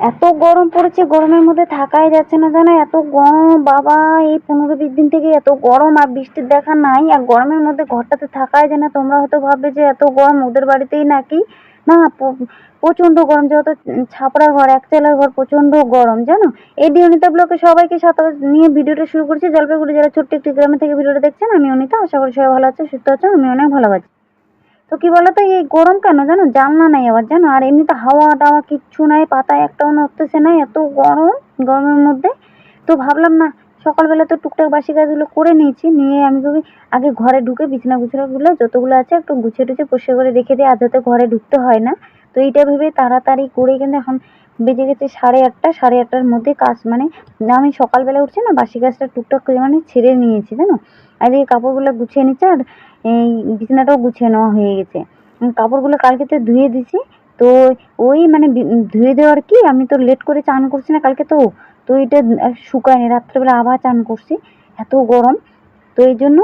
এত গরম পড়েছে, গরমের মধ্যে থাকাই যাচ্ছে না জানো? এত গরম, বাবা, এই পনেরো বিশ দিন থেকে এত গরম আর বৃষ্টির দেখা নাই। আর গরমের মধ্যে ঘরটাতে থাকাই যায় না। তোমরা হয়তো ভাববে যে এত গরম, ওদের বাড়িতেই নাকি? না প্রচণ্ড গরম, যেহেতু ছাপড়া ঘর এক চালার ঘর, প্রচণ্ড গরম, জানো? এই ডিওনিতা ব্লকে সবাইকে সাথে নিয়ে ভিডিওটা শুরু করছি। জলপাইগুড়ি জেলার ছোট্ট একটি গ্রামে থেকে ভিডিওটা দেখছেন। আমি অনিতা, আশা করি সবাই ভালো আছে, সুস্থ আছে আমি অনেক ভালো আছি। তো কি বলতো, এই গরম কেন জানো? জানলা নাই আবার জানো? আর এমনিতে হাওয়া টাওয়া কিচ্ছু নাই, পাতা একটাও নড়তেছে না, এত গরম গরমের মধ্যে। তো ভাবলাম না সকালবেলা তো টুকটাক বাসি কাজগুলো করে নিয়েছি, নিয়ে আমি ভাবি আগে ঘরে ঢুকে বিছানা গুছানাগুলো যতগুলো আছে একটু গুছিয়ে টুছিয়ে পরিষ্কার করে রেখে দিই আর যাতে ঘরে ঢুকতে হয় না। তো এইটা ভেবে তাড়াতাড়ি করে কিন্তু এখন বেজে গেছে সাড়ে আটটা, সাড়ে আটটার মধ্যে কাজ মানে আমি সকালবেলা উঠছি না, বাসি কাজটা টুকটাক করে মানে ছেড়ে নিয়েছি, জানো? আর এদিকে কাপড়গুলো গুছিয়ে নিচ্ছে আর এই বিছানাটাও গুছিয়ে নেওয়া হয়ে গেছে। কাপড়গুলো কালকে তো ধুয়ে দিছি তো ওই মানে ধুয়ে দেওয়ার কি? আমি তো লেট করে চান করছি না কালকে তো। তো এটা শুকায়নি রাত্রেবেলা আবার চান করছি, এত গরম। তো এই জন্য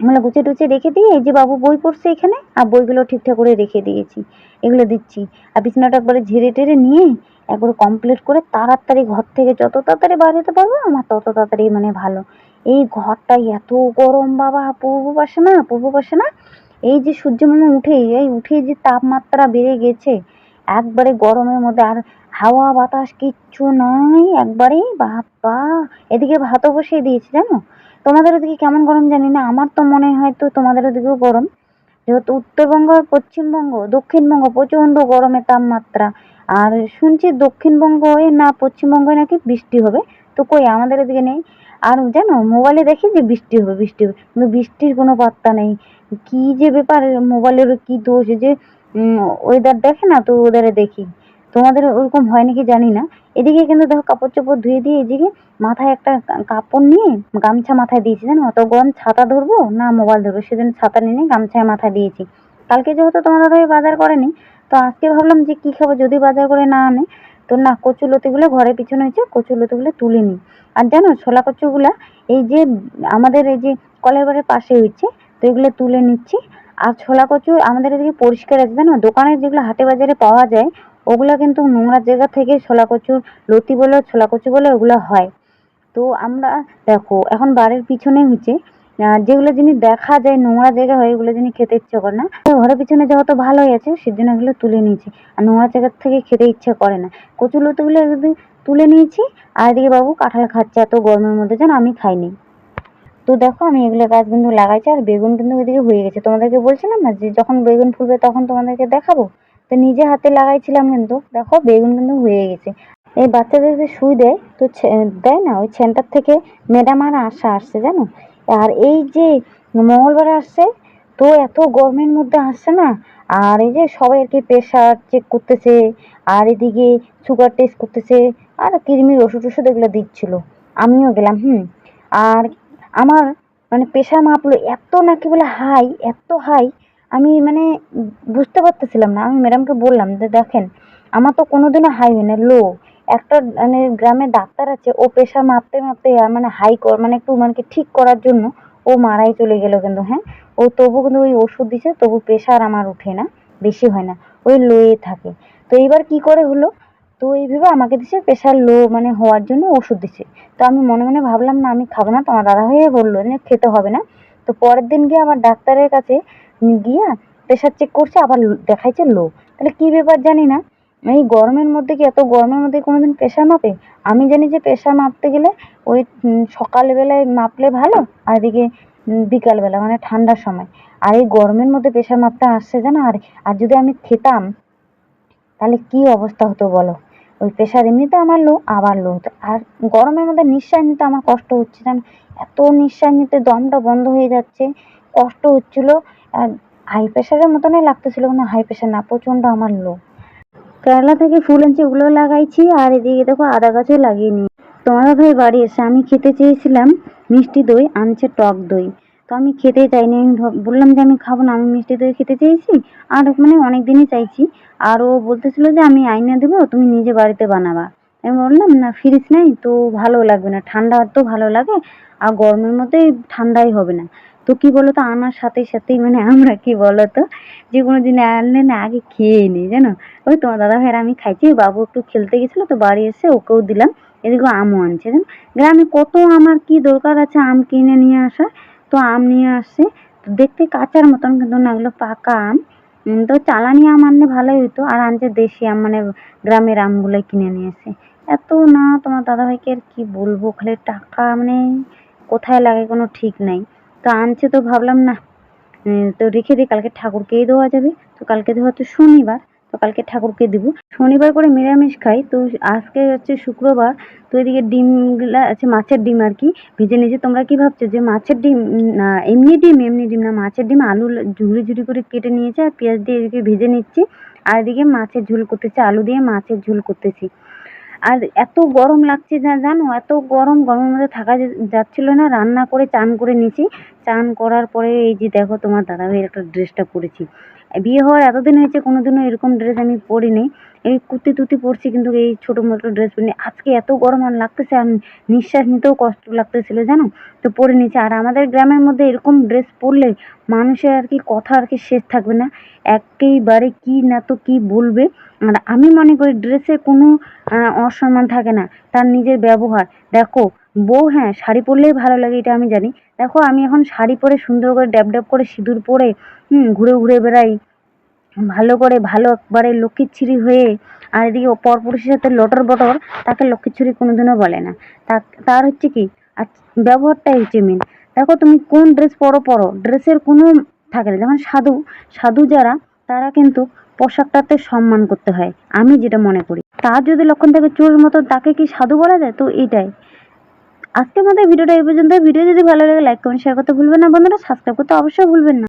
মানে গুছিয়ে টুছিয়ে রেখে দিয়ে, এই যে বাবু বই পড়ছে এখানে, আর বইগুলো ঠিকঠাক করে রেখে দিয়েছি, এগুলো দিচ্ছি। আর বিছানাটা একবারে ঝেড়ে টেরে নিয়ে একবারে কমপ্লিট করে তাড়াতাড়ি ঘর থেকে যত তাড়াতাড়ি বার হতে পারব, আমার তত তাড়াতাড়ি মানে ভালো। এই ঘরটাই এত গরম বাবা, পূর্ব পাশে না পূর্ব পাশে না এই যে সূর্য মামা উঠেই, এই উঠেই যে তাপমাত্রা বেড়ে গেছে একবারে গরমের মধ্যে আর হাওয়া, বাতাস কিচ্ছু নাই একবারে। বাবা এদিকে ভাতও বসিয়ে দিয়েছি, জানো? তোমাদের ওদিকে কেমন গরম জানি না, আমার তো মনে হয় তো তোমাদের ওদিকেও গরম। যেহেতু উত্তরবঙ্গ আর পশ্চিমবঙ্গ, দক্ষিণবঙ্গ প্রচণ্ড গরমের তাপমাত্রা। আর শুনছি দক্ষিণবঙ্গে না পশ্চিমবঙ্গে নাকি বৃষ্টি হবে? তো কই, আমাদের এদিকে নেই। আর জানো, মোবাইলে দেখি যে বৃষ্টি হবে বৃষ্টি হবে। কিন্তু বৃষ্টির কোনো পাত্তা নেই। কি যে ব্যাপার, মোবাইলের কি দোষ? যে ওয়েদার দেখে না তো ওদেরে দেখি। তোমাদের ওরকম হয় নাকি জানি না। এদিকে কিন্তু দেখো কাপড় চোপড় ধুয়ে দিয়ে এদিকে মাথায় একটা কাপড় নিয়ে গামছা মাথায় দিয়েছি জানো? অত গরম ছাতা ধরবো না মোবাইল ধরবো, সেদিন ছাতা নিয়ে গামছায় মাথায় দিয়েছি। কালকে যেহেতু তোমার দাদাভাই বাজার করেনি, তো আজকে ভাবলাম যে কী খাব যদি বাজার করে না আনে, তো না, কচু লতিগুলো ঘরের পিছনে হয়েছে, কচু লতিগুলো তুলে নিই। আর জানো, ছোলা কচুগুলা এই যে আমাদের এই যে কলের বাড়ির পাশে হয়েছে, তো এগুলো তুলে নিচ্ছি। আর ছোলা কচু আমাদের এদিকে পরিষ্কার আছে, জানো? দোকানে যেগুলো হাটে বাজারে পাওয়া যায়, ওগুলো কিন্তু নোংরা জায়গা থেকে ছোলা কচুর লতি বলে, ছোলা কচু বলে, ওগুলো হয়। তো আমরা, দেখো, এখন বাড়ির পিছনে হচ্ছে যেগুলো জিনিস দেখা যায় নোংরা জায়গা হয়, ওগুলো জিনিস খেতে ইচ্ছে করে না। তো ঘরের পিছনে যেহেতু ভালোই আছে, সেজন্য এগুলো তুলে নিয়েছি। আর নোংরা জায়গা থেকে খেতে ইচ্ছে করে না। কচু লতিগুলো একদিন তুলে নিয়েছি, আর এদিকে বাবু কাঁঠাল খাচ্ছে, এত গরমের মধ্যে যেন আমি খাইনি। তো দেখো, আমি এগুলো গাছ কিন্তু লাগাইছি আর বেগুন কিন্তু ওইদিকে হয়ে গেছে। তোমাদেরকে বলছিলাম না যে যখন বেগুন ফুলবে তখন তোমাদেরকে দেখাবো। তো নিজে হাতে লাগাইছিলাম কিন্তু, দেখো বেগুন কিন্তু হয়ে গেছে। এই বাচ্চাদের যে সুই দেয়, তো দেয় না? ওই সেন্টার থেকে ম্যাডাম আর আশা আসছে, জানো? আর এই যে মঙ্গলবার আসছে, তো এত গরমের মধ্যে আসছে না? আর এই যে সবাই আর কি প্রেশার চেক করতেছে, আর এদিকে সুগার টেস্ট করতেছে, আর কৃমির ওষুধ টষুধ এগুলো দিচ্ছিল। আমিও গেলাম, হুম। আর আমার মানে প্রেশার মাপলো এত নাকি বলে হাই, এত হাই, আমি মানে বুঝতে পারতেছিলাম না। আমি ম্যাডামকে বললাম যে দেখেন, আমার তো কোনোদিনও হাই হয় না লো একটা মানে গ্রামে ডাক্তার আছে, ও প্রেশার মাপতে মাপতে মানে হাই কর মানে একটু মানে ঠিক করার জন্য ও মারাই চলে গেল কিন্তু হ্যাঁ? ও তবু কিন্তু ওই ওষুধ দিছে, তবু প্রেশার আমার ওঠে না, বেশি হয় না, ওই লোয়ে থাকে। তো এইবার কি করে হলো তো এইভাবে আমাকে দিছে প্রেশার লো মানে হওয়ার জন্য ওষুধ দিছে। তো আমি মনে মনে ভাবলাম, না, আমি খাব না। তোমার দাদা ভাইয়া বলল যে খেতে হবে না। তো পরের দিন গিয়ে আবার ডাক্তারের কাছে গিয়া প্রেশার চেক করছে, আবার দেখাইছে লো তাহলে কি ব্যাপার জানি না। এই গরমের মধ্যে কি এত গরমের মধ্যে কোনো দিন প্রেশার মাপে? আমি জানি যে প্রেশার মাপতে গেলে ওই সকালবেলায় মাপলে ভালো, আর এদিকে বিকালবেলা মানে ঠান্ডার সময়। আর এই গরমের মধ্যে প্রেশার মাপতে আসছে জানো আর আর যদি আমি খেতাম, তাহলে কি অবস্থা হতো বলো? ওই প্রেশার এমনিতে আমার লো আবার লো আর গরমের মধ্যে নিঃশ্বাস নিতে আমার কষ্ট হচ্ছে জানো এত নিঃশ্বাস নিতে দমটা বন্ধ হয়ে যাচ্ছে, কষ্ট হচ্ছিল। আর হাই প্রেশারের মতনই লাগতেছিল কিন্তু হাই প্রেশার না, প্রচণ্ড আমার লো কেরালা থেকে ফুল আনছি ওগুলো লাগাইছি, আর এদিকে দেখো আদা গাছও লাগিয়ে নিই। তোমার ভাই বাড়ি এসে আমি খেতে চেয়েছিলাম মিষ্টি দই, আনছে টক দই। তো আমি খেতে চাইনি। আমি বললাম যে আমি খাব না, আমি মিষ্টি দই খেতে চেয়েছি। আর মানে অনেক দিনই চাইছি। আর ও বলতেছিল যে আমি আইনে দেবো, তুমি নিজে বাড়িতে বানাবা। আমি বললাম, না, ফ্রিজ নেই, তো ভালো লাগবে না। ঠান্ডা তো ভালো লাগে, আর গরমের মধ্যে ঠান্ডাই হবে না। তো কি বলো তো আনার সাথে সাথেই মানে আমরা কি বলো তো যে কোনো দিন আনলে না, আগে খেয়ে নিই, জানো? ওই তোমার দাদা ভাইয়ের আমি খাইছি বাবু একটু খেলতে গেছিল, তো বাড়ি এসে ওকেও দিলাম। এদিকে আমও আনছে, জানো? গ্রামে কত আমার কি দরকার আছে, আম কিনে নিয়ে আসা তো আম নিয়ে আসছে দেখতে কাঁচার মতন কিন্তু না, এগুলো পাকা আম। তো চালানি আম আনলে ভালোই হতো আর আনছে দেশি আম মানে গ্রামের আমগুলোই কিনে নিয়ে এসে এত না, তোমার দাদাভাইকে আর কি বলব? খালি টাকা মানে কোথায় লাগে কোনো ঠিক নাই। তো আনছে তো ভাবলাম না তো রেখে দিই, কালকে ঠাকুরকেই দেওয়া যাবে। তো কালকে তো হচ্ছে শনিবার। তো কালকে ঠাকুরকে দিব। শনিবার করে নিরামিষ খাই, তো আজকে হচ্ছে শুক্রবার, তো এদিকে ডিমগুলা আছে, মাছের ডিম আর কি ভেজে নিয়েছি। তোমরা কি ভাবছ যে মাছের ডিম, না, এমনি ডিম এমনি ডিম না, মাছের ডিম আলু ঝুড়ি ঝুড়ি করে কেটে নিয়েছে আর পেঁয়াজ দিয়ে এদিকে ভেজে নিচ্ছি। আর এদিকে মাছের ঝোল করতেছি, আলু দিয়ে মাছের ঝোল করতেছি। আর এত গরম লাগছে যা, জানো, এত গরম, গরমের মধ্যে থাকা যাচ্ছিল না, রান্না করে চান করে নিয়েছি। চান করার পরে এই যে দেখো তোমার দাদাভাইয়ের একটা ড্রেসটা পরেছি। বিয়ে হওয়ার এতদিন হয়েছে, কোনোদিনও এরকম ড্রেস আমি পরিনি। এই কুর্তি টুর্তি পরছি কিন্তু এই ছোটো মোটো ড্রেস পরিনি। আজকে এত গরম আর লাগতেছে আর নিঃশ্বাস নিতেও কষ্ট লাগতেছিল, জানো? তো পরে নিয়েছি। আর আমাদের গ্রামের মধ্যে এরকম ড্রেস পরলে মানুষের আর কি কথা আর কি শেষ থাকবে না। একেবারে কি না তো কি বলবে? আর আমি মনে করি ড্রেসে কোনো অসম্মান থাকে না। তার নিজের ব্যবহার। দেখো বউ হ্যাঁ শাড়ি পরলেই ভালো লাগে, এটা আমি জানি। দেখো, আমি এখন শাড়ি পরে সুন্দর করে ড্যাব ড্যাব করে সিঁদুর পরে, হুম, ঘুরে ঘুরে বেড়াই। ভালো করে, ভালো একবারে লক্ষ্মীছুরি হয়ে, আর এদিকে পরপুরুষের সাথে লটর বটর, তাকে লক্ষ্মীছুরি কোনোদিনও বলে না। তার হচ্ছে কি আর ব্যবহারটাই হচ্ছে মেন দেখো, তুমি কোন ড্রেস পরো পরো। ড্রেসের কোনো থাকে না। যেমন সাধু সাধু যারা, তারা কিন্তু পোশাকটাতে সম্মান করতে হয়। আমি যেটা মনে করি, তার যদি লক্ষণ থাকে চোরের মতো তাকে কি সাধু বলা যায়? তো এটাই। আজকে আমাদের ভিডিওটা এই পর্যন্ত ভিডিও যদি ভালো লাগে লাইক কমেন্ট শেয়ার করতে ভুলবেন না। বন্ধুরা সাবস্ক্রাইব করতে অবশ্যই ভুলবেন না।